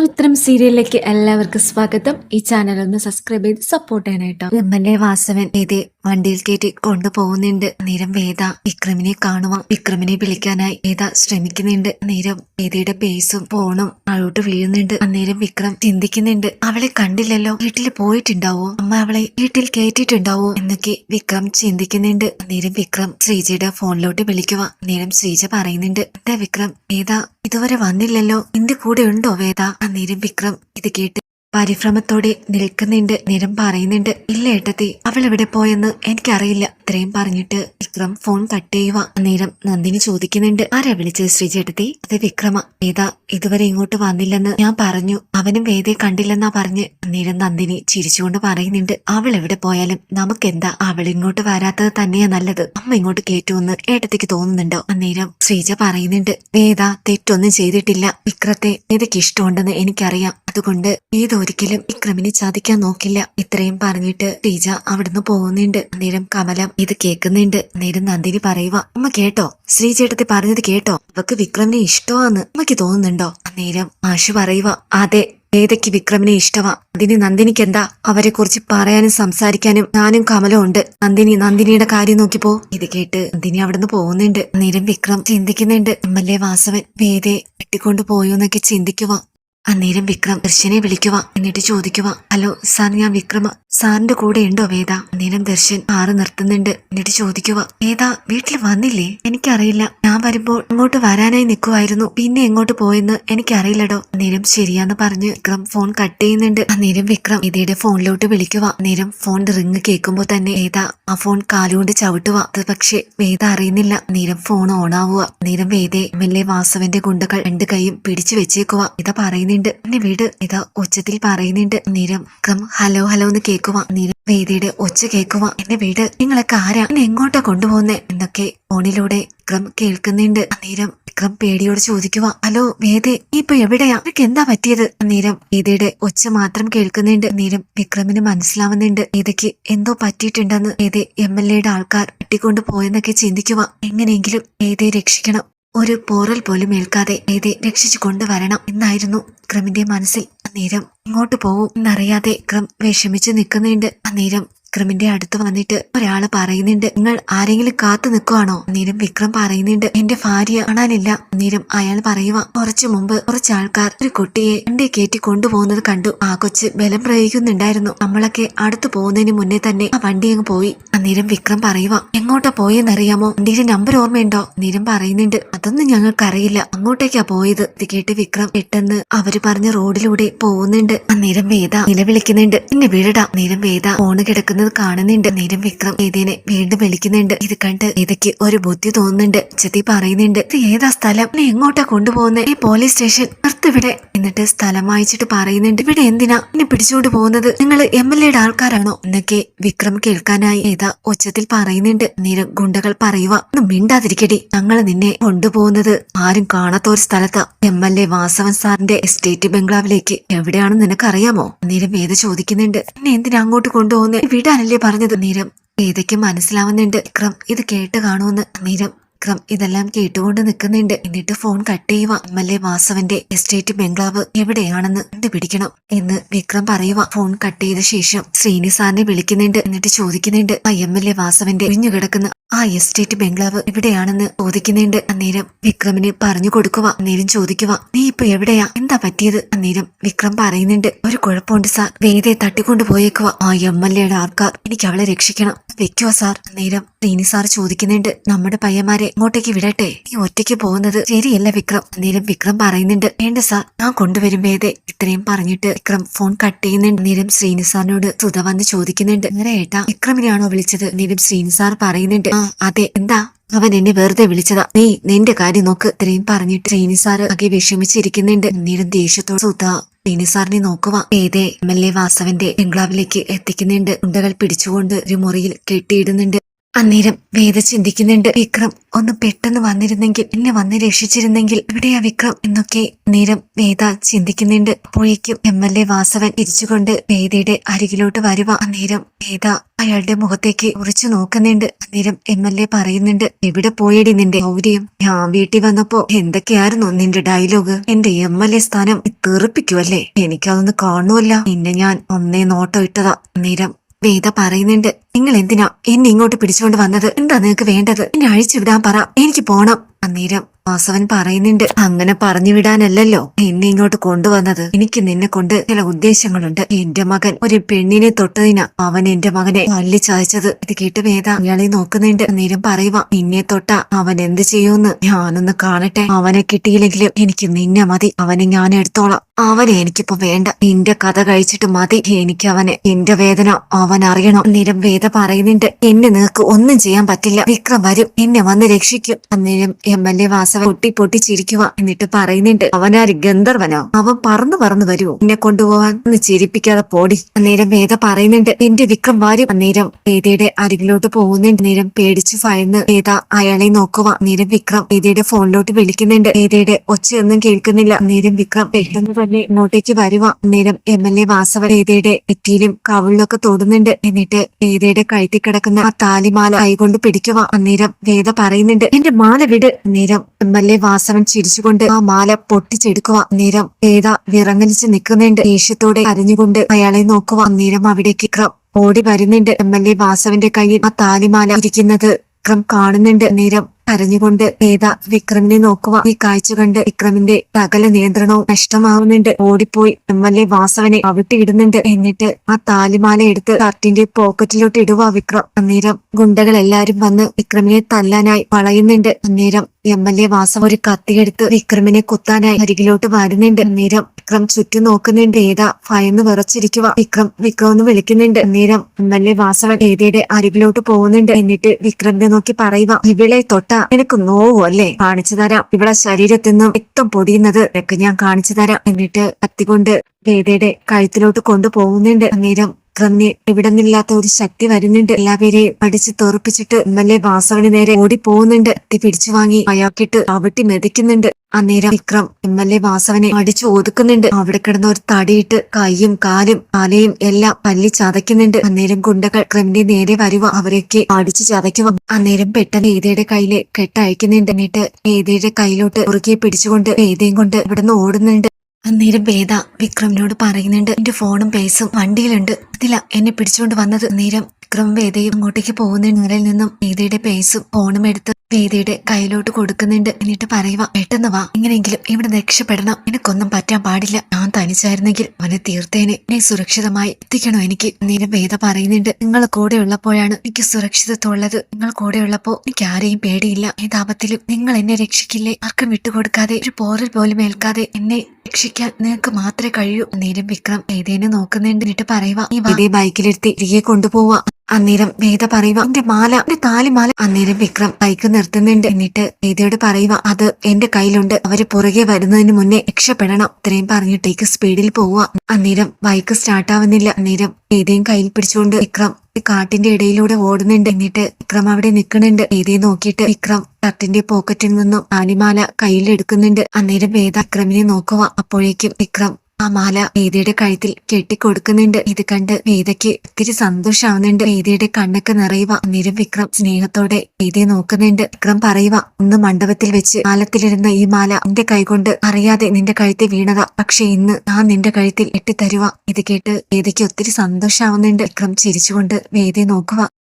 പവിത്രം സീരിയലിലേക്ക് എല്ലാവർക്കും സ്വാഗതം. ഈ ചാനൽ ഒന്ന് സബ്സ്ക്രൈബ് ചെയ്ത് സപ്പോർട്ട് ചെയ്യാനായിട്ടോ. എ വാസവൻ വേദി വണ്ടിയിൽ കയറ്റി കൊണ്ടുപോകുന്നുണ്ട്. നേരം വേദ വിക്രമിനെ കാണുവാൻ വിക്രമിനെ വിളിക്കാനായി വേദ ശ്രമിക്കുന്നുണ്ട്. നേരം വേദയുടെ പേസും ഫോണും അഴോട്ട് വീഴുന്നുണ്ട്. അന്നേരം വിക്രം ചിന്തിക്കുന്നുണ്ട്. അവളെ കണ്ടില്ലല്ലോ? വീട്ടിൽ പോയിട്ടുണ്ടാവോ? അമ്മ അവളെ വീട്ടിൽ കയറ്റിയിട്ടുണ്ടാവോ എന്നൊക്കെ വിക്രം ചിന്തിക്കുന്നുണ്ട്. അന്നേരം വിക്രം ശ്രീജയുടെ ഫോണിലോട്ട് വിളിക്കുക നേരം ശ്രീജ പറയുന്നുണ്ട്. എന്താ വിക്രം? വേദ ഇതുവരെ വന്നില്ലല്ലോ. നിന്റെ കൂടെ ഉണ്ടോ വേദ? അന്നേരം വിക്രം ഇത് കേട്ട് പരിഭ്രമത്തോടെ നിൽക്കുന്നുണ്ട് നിരം പറയുന്നുണ്ട് ഇല്ല ഏട്ടത്തി അവൾ എവിടെ പോയെന്ന് എനിക്കറിയില്ല ഇത്രയും പറഞ്ഞിട്ട് വിക്രം ഫോൺ കട്ട് ചെയ്യുക. നേരം നന്ദിനി ചോദിക്കുന്നുണ്ട് ആരാ വിളിച്ചത് ശ്രീചേട്ടത്തി അത് വിക്രമ. വേദ ഇതുവരെ ഇങ്ങോട്ട് വന്നില്ലെന്ന് ഞാൻ പറഞ്ഞു. അവനും വേദയെ കണ്ടില്ലെന്നാ പറഞ്ഞ്. നേരം നന്ദിനി ചിരിച്ചുകൊണ്ട് പറയുന്നുണ്ട് അവൾ എവിടെ പോയാലും നമുക്കെന്താ അവൾ ഇങ്ങോട്ട് വരാത്തത് തന്നെയാ നല്ലത്. അമ്മ ഇങ്ങോട്ട് കേറ്റുമെന്ന് ഏട്ടത്തിക്ക് തോന്നുന്നുണ്ടോ? അന്നേരം ശ്രീജ പറയുന്നുണ്ട് വേദ തെറ്റൊന്നും ചെയ്തിട്ടില്ല. വിക്രത്തെ വേദയ്ക്ക് ഇഷ്ടമുണ്ടെന്ന് എനിക്കറിയാം. അതുകൊണ്ട് ഏതൊരിക്കലും വിക്രമിനെ ചതിക്കാൻ നോക്കില്ല. ഇത്രയും പറഞ്ഞിട്ട് ടീജ അവിടുന്ന് പോകുന്നുണ്ട്. അന്നേരം കമലം ഇത് കേൾക്കുന്നുണ്ട്. അന്നേരം നന്ദിനി പറയുക അമ്മ കേട്ടോ? ശ്രീചേട്ടത്തി പറഞ്ഞത് കേട്ടോ? അവക്ക് വിക്രമിനെ ഇഷ്ടമാന്ന് അമ്മയ്ക്ക് തോന്നുന്നുണ്ടോ? അന്നേരം ആശു പറയുക അതെ വേദയ്ക്ക് വിക്രമിനെ ഇഷ്ടമാ അതിന് നന്ദിനിക്ക് എന്താ? അവരെ കുറിച്ച് പറയാനും സംസാരിക്കാനും ഞാനും കമലും ഉണ്ട്. നന്ദിനി നന്ദിനിയുടെ കാര്യം നോക്കിപ്പോ. ഇത് കേട്ട് നന്ദിനി അവിടുന്ന് പോകുന്നുണ്ട്. നേരം വിക്രം ചിന്തിക്കുന്നുണ്ട്. എം എൽ എ വാസവൻ വേദയെ വെട്ടിക്കൊണ്ടു പോയോന്നൊക്കെ ചിന്തിക്കുക അന്നേരം വിക്രം ദർശനെ വിളിക്കുക എന്നിട്ട് ചോദിക്കുക ഹലോ സാർ ഞാൻ വിക്രമ. സാറിന്റെ കൂടെ ഉണ്ടോ വേദ? അന്നേരം ദർശൻ ആറ് നിർത്തുന്നുണ്ട്. എന്നിട്ട് ചോദിക്കുക വേദ വീട്ടിൽ വന്നില്ലേ? എനിക്കറിയില്ല. ഞാൻ വരുമ്പോൾ ഇങ്ങോട്ട് വരാനായി നിൽക്കുമായിരുന്നു പിന്നെ എങ്ങോട്ട് പോയെന്ന് എനിക്കറിയില്ലടോ. അന്നേരം ശരിയാന്ന് പറഞ്ഞ് വിക്രം ഫോൺ കട്ട് ചെയ്യുന്നുണ്ട്. അന്നേരം വിക്രം വേദയുടെ ഫോണിലോട്ട് വിളിക്കുക അന്നേരം ഫോൺ റിങ് കേൾക്കുമ്പോൾ തന്നെ വേദ ആ ഫോൺ കാലുകൊണ്ട് ചവിട്ടുക അത് പക്ഷേ വേദ അറിയുന്നില്ല. നേരം ഫോൺ ഓൺ ആവുക നേരം വേദയെ എ വാസവന്റെ ഗുണ്ടകൾ രണ്ട് കൈയും പിടിച്ചു വെച്ചേക്കുക ഇതാ പറയുന്നുണ്ട്. എന്നെ വീട് ഇതാ ഉച്ചത്തിൽ പറയുന്നുണ്ട്. നിരം ക്രം ഹലോ ഹലോ എന്ന് കേൾക്കുക നിരം വേദിയുടെ ഒച്ച കേൾക്കുക എന്നെ വീട് നിങ്ങളൊക്കെ ആരാ? എന്നെ എങ്ങോട്ടാ കൊണ്ടുപോകുന്നേ? എന്നൊക്കെ ഫോണിലൂടെ വിക്രം കേൾക്കുന്നുണ്ട്. നിരം വിക്രം പേടിയോട് ചോദിക്കുക ഹലോ വേദേ നീ ഇപ്പൊ എവിടെയാ? നിനക്ക് എന്താ പറ്റിയത്? നിരം വേദയുടെ ഒച്ച മാത്രം കേൾക്കുന്നുണ്ട്. നിരം വിക്രമിന് മനസ്സിലാവുന്നുണ്ട്. വേദയ്ക്ക് എന്തോ പറ്റിയിട്ടുണ്ടെന്ന്. വേദയെ എം എൽ എയുടെ ആൾക്കാർ വെട്ടിക്കൊണ്ട് പോയെന്നൊക്കെ ചിന്തിക്കുക എങ്ങനെയെങ്കിലും വേദയെ രക്ഷിക്കണം. ഒരു പോറൽ പോലും ഏൽക്കാതെ വേദയെ രക്ഷിച്ചു കൊണ്ടുവരണം എന്നായിരുന്നു ക്രമിന്റെ മനസ്സിൽ അന്നേരം. ഇങ്ങോട്ട് പോവും എന്നറിയാതെ ക്രം വിഷമിച്ചു നിൽക്കുന്നുണ്ട്. അന്നേരം വിക്രമിന്റെ അടുത്ത് വന്നിട്ട് ഒരാൾ പറയുന്നുണ്ട് നിങ്ങൾ ആരെങ്കിലും കാത്തു നിൽക്കുവാണോ? അന്നേരം വിക്രം പറയുന്നുണ്ട് എന്റെ ഭാര്യ കാണാനില്ല. അന്നേരം അയാൾ പറയുക കുറച്ചു മുമ്പ് കുറച്ച് ആൾക്കാർ ഒരു കുട്ടിയെ വണ്ടി കയറ്റി കൊണ്ടുപോകുന്നത് കണ്ടു. ആ കൊച്ച് ബലം പ്രയോഗിക്കുന്നുണ്ടായിരുന്നു. നമ്മളൊക്കെ അടുത്തു പോകുന്നതിന് മുന്നേ തന്നെ ആ വണ്ടി അങ്ങ് പോയി. അന്നേരം വിക്രം പറയുക എങ്ങോട്ടാ പോയെന്നറിയാമോ? വണ്ടിയുടെ നമ്പർ ഓർമ്മയുണ്ടോ? അന്നേരം പറയുന്നുണ്ട്. അതൊന്നും ഞങ്ങൾക്കറിയില്ല. അങ്ങോട്ടേക്കാ പോയത്? ഇത് കേട്ട് വിക്രം പെട്ടെന്ന് അവർ പറഞ്ഞ റോഡിലൂടെ പോകുന്നുണ്ട്. അന്നേരം വേദ നിലവിളിക്കുന്നുണ്ട്. എന്നെ വീടാ നേരം വേദ ഫോണ് കിടക്കുന്നത് കാണുന്നുണ്ട്. നേരം വിക്രം വേദേനെ വീണ്ടും വിളിക്കുന്നുണ്ട്. ഇത് കണ്ട് വേദയ്ക്ക് ഒരു ബുദ്ധി തോന്നുന്നുണ്ട്. ചെത്തി പറയുന്നുണ്ട് ഇത് ഏതാ സ്ഥലം? എന്നെ എങ്ങോട്ടാ കൊണ്ടുപോകുന്നത് ഈ പോലീസ് സ്റ്റേഷൻ നിർത്തിവിടെ എന്നിട്ട് സ്ഥലം വായിച്ചിട്ട് പറയുന്നുണ്ട് ഇവിടെ എന്തിനാ? എന്നെ പിടിച്ചുകൊണ്ട് പോകുന്നത്? നിങ്ങൾ എം എൽ എയുടെ ആൾക്കാരാണോ? എന്നൊക്കെ വിക്രം കേൾക്കാനായി. ഏതാ ഉച്ചത്തിൽ പറയുന്നുണ്ട്. നേരം ഗുണ്ടകൾ പറയുക ഒന്ന് മിണ്ടാതിരിക്കടി. ഞങ്ങൾ നിന്നെ കൊണ്ടുപോകുന്നത് ആരും കാണാത്ത ഒരു സ്ഥലത്താ. എം എൽ എ വാസവൻ സാറിന്റെ എസ്റ്റേറ്റ് ബംഗ്ലാവിലേക്ക്. എവിടെയാണെന്ന് നിനക്കറിയാമോ? നേരം വേദ ചോദിക്കുന്നുണ്ട്. എന്നെ എന്തിനാ അങ്ങോട്ട് കൊണ്ടുപോകുന്നത് വിടാനല്ലേ പറഞ്ഞത്. നേരം വേദയ്ക്ക് മനസ്സിലാവുന്നുണ്ട്. വിക്രം ഇത് കേട്ട് കാണുമെന്ന്. നേരം വിക്രം ഇതെല്ലാം കേട്ടുകൊണ്ട് നിൽക്കുന്നുണ്ട്. എന്നിട്ട് ഫോൺ കട്ട് ചെയ്യുക എം എൽ എ വാസവന്റെ എസ്റ്റേറ്റ് ബംഗ്ലാവ് എവിടെയാണെന്ന് കണ്ടുപിടിക്കണം എന്ന് വിക്രം പറയുക ഫോൺ കട്ട് ചെയ്ത ശേഷം ശ്രീനി സാറിനെ വിളിക്കുന്നുണ്ട്. എന്നിട്ട് ചോദിക്കുന്നുണ്ട് ആ എം എൽ എ വാസവന്റെ ഒഴിഞ്ഞുകിടക്കുന്ന ആ എസ്റ്റേറ്റ് ബംഗ്ലാവ് എവിടെയാണെന്ന് ചോദിക്കുന്നുണ്ട്. അന്നേരം വിക്രമിന് പറഞ്ഞു കൊടുക്കുക അന്നേരം ചോദിക്കുക നീ ഇപ്പൊ എവിടെയാ? എന്താ പറ്റിയത്? അന്നേരം വിക്രം പറയുന്നുണ്ട് ഒരു കുഴപ്പമുണ്ട് സാർ. വേദയെ തട്ടിക്കൊണ്ടു പോയേക്കുക ആ എം എൽ എയുടെ ആൾക്കാർ എനിക്ക് അവളെ രക്ഷിക്കണം. വെക്കുവോ സാർ അന്നേരം ശ്രീനി സാർ ചോദിക്കുന്നുണ്ട്. നമ്മുടെ പയ്യന്മാരെ ഇങ്ങോട്ടേക്ക് വിടട്ടെ. നീ ഒറ്റയ്ക്ക് പോകുന്നത് ശരിയല്ല വിക്രം. അന്നേരം വിക്രം പറയുന്നുണ്ട്. വേണ്ട സാർ ഞാൻ കൊണ്ടുവരും വേദെ. ഇത്രയും പറഞ്ഞിട്ട് വിക്രം ഫോൺ കട്ട് ചെയ്യുന്നുണ്ട്. നേരം ശ്രീനി സാറിനോട് സുധ വന്ന് ചോദിക്കുന്നുണ്ട്. അങ്ങനെ ഏട്ടാ വിക്രമിനാണോ വിളിച്ചത്? നേരം ശ്രീനി സാർ പറയുന്നുണ്ട്. ആ അതെ. എന്താ? അവൻ എന്നെ വെറുതെ വിളിച്ചതാ. നീ നിന്റെ കാര്യം നോക്ക്. ഇത്രയും പറഞ്ഞിട്ട് ശ്രീനി സാർ ആകെ വിഷമിച്ചിരിക്കുന്നുണ്ട്. നേരം ദേഷ്യത്തോട് സുധ ശ്രീനി സാറിനെ നോക്കുക ഏതേ എം എൽ എ വാസവന്റെ ബംഗ്ലാവിലേക്ക് എത്തിക്കുന്നുണ്ട്. ഉണ്ടകൾ പിടിച്ചുകൊണ്ട് ഒരു മുറിയിൽ കെട്ടിയിടുന്നുണ്ട്. അന്നേരം വേദ ചിന്തിക്കുന്നുണ്ട്. വിക്രം ഒന്ന് പെട്ടെന്ന് വന്നിരുന്നെങ്കിൽ എന്നെ വന്ന് രക്ഷിച്ചിരുന്നെങ്കിൽ എവിടെയാ വിക്രം എന്നൊക്കെ നേരം വേദ ചിന്തിക്കുന്നുണ്ട്. അപ്പോഴേക്കും എം എൽ എ വാസവൻ തിരിച്ചുകൊണ്ട് വേദയുടെ അരികിലോട്ട് വരുക അന്നേരം വേദ അയാളുടെ മുഖത്തേക്ക് ഉറച്ചു നോക്കുന്നുണ്ട്. അന്നേരം എം എൽ എ പറയുന്നുണ്ട് എവിടെ പോയടി നിന്റെ ഗൗരിയും ഞാൻ വീട്ടിൽ വന്നപ്പോ എന്തൊക്കെയായിരുന്നു നിന്റെ ഡയലോഗ് എന്റെ എം എൽ എ സ്ഥാനം നീ തെറിപ്പിക്കുവല്ലേ എനിക്കതൊന്ന് കാണുമല്ല നിന്നെ ഞാൻ ഒന്നേ നോട്ടം ഇട്ടതാ. അന്നേരം വേദ പറയുന്നുണ്ട് നിങ്ങൾ എന്തിനാ എന്നെ ഇങ്ങോട്ട് പിടിച്ചുകൊണ്ട് വന്നത്? എന്താ നിങ്ങൾക്ക് വേണ്ടത്? എന്നെ അഴിച്ചുവിടാൻ പറ. എനിക്ക് പോണം. അന്നേരം വാസവൻ പറയുന്നുണ്ട് അങ്ങനെ പറഞ്ഞു വിടാനല്ലല്ലോ. എന്നെ ഇങ്ങോട്ട് കൊണ്ടുവന്നത്. എനിക്ക് നിന്നെ കൊണ്ട് ചില ഉദ്ദേശങ്ങളുണ്ട്. എന്റെ മകൻ ഒരു പെണ്ണിനെ തൊട്ടതിനാ അവൻ എന്റെ മകനെ തല്ലി ചതച്ചത്. ഇത് കേട്ട് വേദ അയാളെ നോക്കുന്നുണ്ട്. അന്നേരം പറയുക നിന്നെ തൊട്ട അവൻ എന്ത് ചെയ്യുമെന്ന്? ഞാനൊന്ന് കാണട്ടെ. അവനെ കിട്ടിയില്ലെങ്കിലും എനിക്ക് നിന്നെ മതി. അവനെ ഞാൻ എടുത്തോളാം. അവനെ എനിക്കിപ്പോ വേണ്ട. നിന്റെ കഥ കഴിച്ചിട്ട് മതി. എനിക്ക് അവനെ എന്റെ വേദന അവൻ അറിയണം. നേരം വേദ പറയുന്നുണ്ട്. എന്നെ നിനക്ക് ഒന്നും ചെയ്യാൻ പറ്റില്ല. വിക്രം വരും. എന്നെ വന്ന് രക്ഷിക്കും. അന്നേരം എം എൽ എ വാസവ പൊട്ടി പൊട്ടിച്ചിരിക്കുക എന്നിട്ട് പറയുന്നുണ്ട്. അവനാര് ഗന്ധർവനോ? അവൻ പറന്നു പറന്നു വരുമോ എന്നെ കൊണ്ടുപോവാൻ ഒന്ന് ചിരിപ്പിക്കാതെ പോടി. അന്നേരം വേദ പറയുന്നുണ്ട്. എന്റെ വിക്രം വരും. അന്നേരം വേദയുടെ അരികിലോട്ട് പോകുന്നുണ്ട്. നേരം പേടിച്ചു ഭയന്ന് വേദ അയാളെ നോക്കുക അന്നേരം വിക്രം വേദയുടെ ഫോണിലോട്ട് വിളിക്കുന്നുണ്ട്. വേദയുടെ ഒച്ചയൊന്നും കേൾക്കുന്നില്ല. അന്നേരം വിക്രം പെട്ടെന്ന് തന്നെ ഇങ്ങോട്ടേക്ക് വരുക അന്നേരം എം എൽ എ വാസവ വേദയുടെ നെറ്റിയിലും കവിളിലൊക്കെ തൊടുന്നുണ്ട്. എന്നിട്ട് വേദയുടെ കഴുത്തി കിടക്കുന്ന ആ താലിമാല കൈകൊണ്ട് പിടിക്കുക അന്നേരം വേദ പറയുന്നുണ്ട് എന്റെ മാല വിട്. അന്നേരം എം എൽ എ വാസവൻ ചിരിച്ചുകൊണ്ട് ആ മാല പൊട്ടിച്ചെടുക്കുക. അന്നേരം വേദ വിറങ്ങലിച്ച് നിൽക്കുന്നുണ്ട്. ദേഷ്യത്തോടെ അരിഞ്ഞുകൊണ്ട് അയാളെ നോക്കുക. അന്നേരം അവിടേക്ക് ക്രം ഓടി വരുന്നുണ്ട്. എം എൽ എ വാസവന്റെ കയ്യിൽ ആ താലിമാല ഇരിക്കുന്നത് ക്രം കാണുന്നുണ്ട്. നേരം കരഞ്ഞുകൊണ്ട് വേദ വിക്രമിനെ നോക്കുക. ഈ കാഴ്ച കണ്ട് വിക്രമിന്റെ സകല നിയന്ത്രണവും നഷ്ടമാവുന്നുണ്ട്. ഓടിപ്പോയി എം എൽ എ വാസവനെ അവിട്ടിയിടുന്നുണ്ട്. എന്നിട്ട് ആ താലിമാല എടുത്ത് ഷർട്ടിന്റെ പോക്കറ്റിലോട്ട് ഇടുക വിക്രം. അന്നേരം ഗുണ്ടകൾ എല്ലാരും വന്ന് വിക്രമിനെ തല്ലാനായി വളയുന്നുണ്ട്. അന്നേരം എം എൽ എ വാസം ഒരു കത്തിയെടുത്ത് വിക്രമിനെ കുത്താനായി അരികിലോട്ട് വരുന്നുണ്ട്. അന്നേരം വിക്രം ചുറ്റും നോക്കുന്നുണ്ട്. ഏതാ ഭയന്ന് വിറച്ചിരിക്കുക. വിക്രം വിക്രം എന്ന് വിളിക്കുന്നുണ്ട്. അന്നേരം എം എൽ എ വാസവൻ ഏതയുടെ അരികിലോട്ട് പോകുന്നുണ്ട്. എന്നിട്ട് വിക്രമിനെ നോക്കി പറയുക ഇവിടെ തൊട്ട നിനക്ക് നോവു അല്ലേ? കാണിച്ചു തരാം. ഇവിടെ ശരീരത്തിൽ നിന്നും രക്തം പൊടിയുന്നത് ഞാൻ കാണിച്ചു തരാം. എന്നിട്ട് കത്തികൊണ്ട് വേദയുടെ കഴുത്തിലോട്ട് കൊണ്ടുപോകുന്നുണ്ട്. അന്നേരം വിക്രമിന് ഇവിടെ നിന്നില്ലാത്ത ഒരു ശക്തി വരുന്നുണ്ട്. എല്ലാവരെയും പഠിച്ച് തെറുപ്പിച്ചിട്ട് എം എൽ എ വാസവന് നേരെ ഓടിപ്പോകുന്നുണ്ട് കത്തി പിടിച്ചു വാങ്ങി അയാൾക്കിട്ട് അവിട്ടി മെതിക്കുന്നുണ്ട്. അന്നേരം വിക്രം എം എൽ എ വാസവനെ അടിച്ചു ഒതുക്കുന്നുണ്ട്. അവിടെ കിടന്ന ഒരു തടിയിട്ട് കൈയും കാലും കാലയും എല്ലാം പല്ലി ചതയ്ക്കുന്നുണ്ട്. അന്നേരം ഗുണ്ടകൾ വിക്രമിന്റെ നേരെ വരുവ. അവരൊക്കെ അടിച്ചു ചതയ്ക്കുക അന്നേരം പെട്ടെന്ന് ഏതയുടെ കയ്യിൽ കെട്ടയക്കുന്നുണ്ട്. എന്നിട്ട് ഏതയുടെ കയ്യിലോട്ട് ഉറുക്കിയെ പിടിച്ചുകൊണ്ട് ഏതയും കൊണ്ട് ഇവിടുന്ന് ഓടുന്നുണ്ട്. അന്നേരം വേദ വിക്രമിനോട് പറയുന്നുണ്ട് എന്റെ ഫോണും പേസും വണ്ടിയിലുണ്ട്. അതില എന്നെ പിടിച്ചുകൊണ്ട് വന്നത്. നേരം വിക്രം വേദയും അങ്ങോട്ടേക്ക് പോകുന്ന നിലയിൽ നിന്നും വേദയുടെ പേസും ഫോണും എടുത്ത് വേദയുടെ കയ്യിലോട്ട് കൊടുക്കുന്നുണ്ട്. എന്നിട്ട് പറയുക പെട്ടെന്ന് വാ. എങ്ങനെയെങ്കിലും ഇവിടെ രക്ഷപ്പെടണം. എനിക്കൊന്നും പറ്റാൻ പാടില്ല. ഞാൻ തനിച്ചായിരുന്നെങ്കിൽ അവനെ തീർത്തേനെ. നീ സുരക്ഷിതമായി എത്തിക്കണോ എനിക്ക്? നിന വേദ പറയുന്നുണ്ട്. നിങ്ങൾ കൂടെ ഉള്ളപ്പോഴാണ് എനിക്ക് സുരക്ഷിതത്വമുള്ളത്. നിങ്ങൾ കൂടെ ഉള്ളപ്പോ എനിക്ക് ആരെയും പേടിയില്ല. ഏതാപത്തിലും നിങ്ങൾ എന്നെ രക്ഷിക്കില്ലേ? ആർക്കും വിട്ടുകൊടുക്കാതെ ഒരു പോറൽ പോലും ഏൽക്കാതെ എന്നെ രക്ഷിക്കാൻ നിങ്ങൾക്ക് മാത്രമേ കഴിയൂ. നേരം വിക്രം ഏതേനെ നോക്കുന്നുണ്ട്. എന്നിട്ട് പറയുക ഈ വലിയ ബൈക്കിലെടുത്ത് തിരികെ കൊണ്ടുപോവാ. അന്നേരം വേദ പറയുക എന്റെ മാല എന്റെ താലിമാല അന്നേരം വിക്രം ബൈക്ക് നിർത്തുന്നുണ്ട്. എന്നിട്ട് വേദയോട് പറയുക അത് എന്റെ കയ്യിലുണ്ട്. അവർ പുറകെ വരുന്നതിന് മുന്നേ രക്ഷപ്പെടണം. ഇത്രയും പറഞ്ഞിട്ടേക്ക് സ്പീഡിൽ പോവുക അന്നേരം ബൈക്ക് സ്റ്റാർട്ട് ആവുന്നില്ല. അന്നേരം വേദയും കയ്യിൽ പിടിച്ചുകൊണ്ട് വിക്രം കാട്ടിന്റെ ഇടയിലൂടെ ഓടുന്നുണ്ട്. എന്നിട്ട് വിക്രം അവിടെ നിൽക്കുന്നുണ്ട്. വേദയെ നോക്കിയിട്ട് വിക്രം ഷർട്ടിന്റെ പോക്കറ്റിൽ നിന്നും താലിമാല കയ്യിലെടുക്കുന്നുണ്ട് അന്നേരം വേദ വിക്രമിനെ നോക്കുക അപ്പോഴേക്കും വിക്രം ആ മാല വേദിയുടെ കഴുത്തിൽ കെട്ടിക്കൊടുക്കുന്നുണ്ട്. ഇത് കണ്ട് വേദയ്ക്ക് ഒത്തിരി സന്തോഷാവുന്നുണ്ട്. വേദിയുടെ കണ്ണൊക്കെ നിറയുക. അന്നേരം വിക്രം സ്നേഹത്തോടെ വേദിയെ നോക്കുന്നുണ്ട്. വിക്രം പറയുക ഒന്ന് മണ്ഡപത്തിൽ വെച്ച് മാലത്തിലിരുന്ന ഈ മാല നിന്റെ കൈകൊണ്ട് അറിയാതെ നിന്റെ കഴുത്തിൽ വീണതാ. പക്ഷെ ഇന്ന് ഞാൻ നിന്റെ കഴുത്തിൽ എട്ടിത്തരുക ഇത് കേട്ട് വേദയ്ക്ക് ഒത്തിരി സന്തോഷാവുന്നുണ്ട്. വിക്രം ചിരിച്ചുകൊണ്ട് വേദിയെ നോക്കുക.